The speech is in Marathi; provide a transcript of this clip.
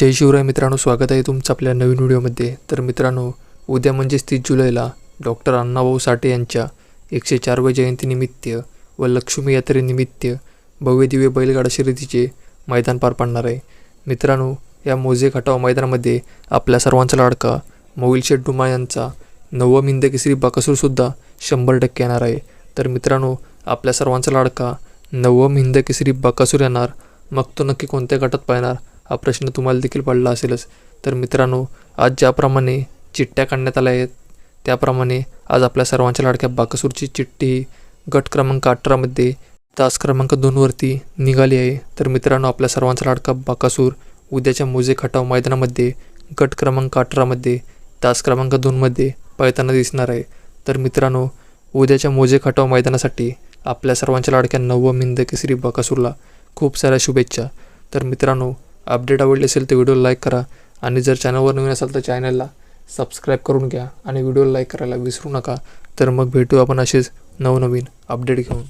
जय शिवराय मित्रांनो स्वागत आहे तुमचं आपल्या नवीन व्हिडिओमध्ये. तर मित्रांनो उद्या म्हणजेच तीस जुलैला डॉक्टर अण्णाभाऊ साठे यांच्या एकशे चारव्या जयंतीनिमित्त व लक्ष्मी यात्रेनिमित्त भव्य दिव्य बैलगाडा शर्यतीचे मैदान पार पाडणार आहे. मित्रांनो या मोजे खटाव मैदानामध्ये आपल्या सर्वांचा लाडका मोविल शेठ डुमा यांचा नवम हिंद केसरी बाकासूरसुद्धा शंभर टक्के येणार आहे. तर मित्रांनो आपल्या सर्वांचा लाडका नवम हिंद केसरी बाकासूर येणार. मग तो नक्की कोणत्या गटात पाहणार? हा प्रश्न तुम्हाला देखील पडला असेलच. तर मित्रांनो आज ज्याप्रमाणे चिठ्ठ्या काढण्यात आल्या आहेत त्याप्रमाणे आज आपल्या सर्वांच्या लाडक्या बाकसूरची चिठ्ठी गट क्रमांक अठरामध्ये तास क्रमांक दोनवरती निघाली आहे. तर मित्रांनो आपल्या सर्वांचा लाडका बाकासूर उद्याच्या मोजे खटाव मैदानामध्ये गट क्रमांक अठरामध्ये तास क्रमांक दोनमध्ये पळताना दिसणार आहे. तर मित्रांनो उद्याच्या मोजे खटाव मैदानासाठी आपल्या सर्वांच्या लाडक्या नवम मिंद केसरी बाकासूरला खूप साऱ्या शुभेच्छा. तर मित्रांनो अपडेट आवडली असेल तर व्हिडिओला लाईक करा. आणि जर चॅनलवर नवीन असाल तर चॅनलला सबस्क्राईब करून घ्या. आणि व्हिडिओला लाईक करायला विसरू नका. तर मग भेटू आपण असेच नवनवीन अपडेट घेऊन.